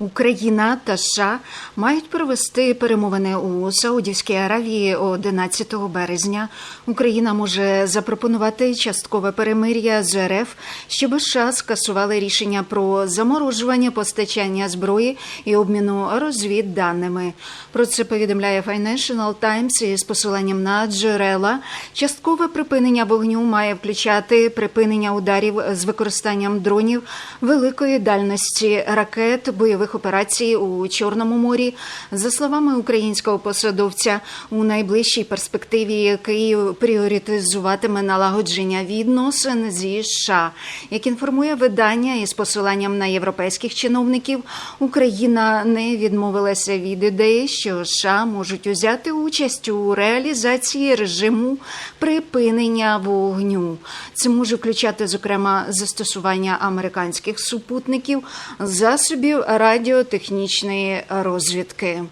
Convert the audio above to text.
Україна та США мають провести перемовини у Саудівській Аравії 11 березня. Україна може запропонувати часткове перемир'я з РФ, щоб США скасували рішення про заморожування постачання зброї і обміну розвідданими. Про це повідомляє Financial Times із посиланням на джерела. Часткове припинення вогню має включати припинення ударів з використанням дронів великої дальності ракет бойових операцій у Чорному морі. За словами українського посадовця, у найближчій перспективі Київ пріоритизуватиме налагодження відносин зі США. Як інформує видання із посиланням на європейських чиновників, Україна не відмовилася від ідеї, що США можуть узяти участь у реалізації режиму припинення вогню. Це може включати, зокрема, застосування американських супутників, засобів радіотехнічної розвідки.